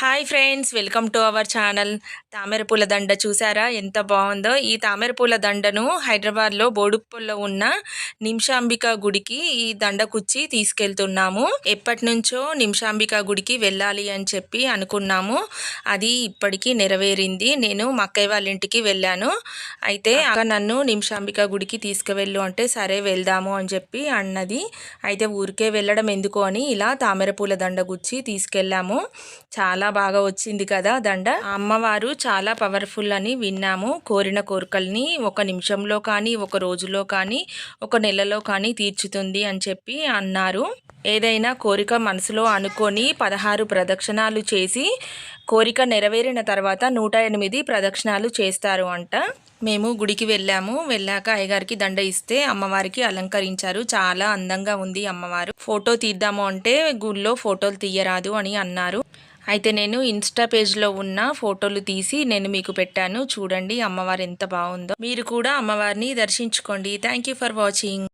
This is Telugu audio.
Hi friends welcome to our channel. తామర పూల దండ చూసారా? ఎంత బాగుందో. ఈ తామర పూల దండను హైదరాబాద్లో బోడుప్పల్లో ఉన్న నిమిషాంబిక గుడికి ఈ దండ కుచ్చి తీసుకెళ్తున్నాము. ఎప్పటి నుంచో నిమిషాంబిక గుడికి వెళ్ళాలి అని చెప్పి అనుకున్నాము. అది ఇప్పటికీ నెరవేరింది. నేను మా అక్కయ్య వాళ్ళ ఇంటికి వెళ్ళాను. అయితే అక్క నన్ను నిమిషాంబిక గుడికి తీసుకువెళ్ళు అంటే సరే వెళ్దాము అని చెప్పి అన్నది. అయితే ఊరికే వెళ్ళడం ఎందుకు అని ఇలా తామర పూల దండ గుచ్చి తీసుకెళ్ళాము. చాలా బాగా వచ్చింది కదా దండ. అమ్మవారు చాలా పవర్ఫుల్ అని విన్నాము. కోరిన కోరికల్ని ఒక నిమిషంలో కానీ ఒక రోజులో కానీ ఒక నెలలో కానీ తీర్చుతుంది అని చెప్పి అన్నారు. ఏదైనా కోరిక మనసులో అనుకొని పదహారు ప్రదక్షిణాలు చేసి కోరిక నెరవేరిన తర్వాత నూట ఎనిమిది ప్రదక్షిణాలు చేస్తారు అంట. మేము గుడికి వెళ్ళాము. వెళ్ళాక అయ్యగారికి దండ ఇస్తే అమ్మవారికి అలంకరించారు. చాలా అందంగా ఉంది అమ్మవారు. ఫోటో తీద్దాము అంటే గుడిలో ఫోటోలు తీయరాదు అని అన్నారు. అయితే నేను ఇన్స్టా పేజ్లో ఉన్న ఫోటోలు తీసి నేను మీకు పెట్టాను. చూడండి అమ్మవారు ఎంత బాగుందో. మీరు కూడా అమ్మవారిని దర్శించుకోండి. Thank for watching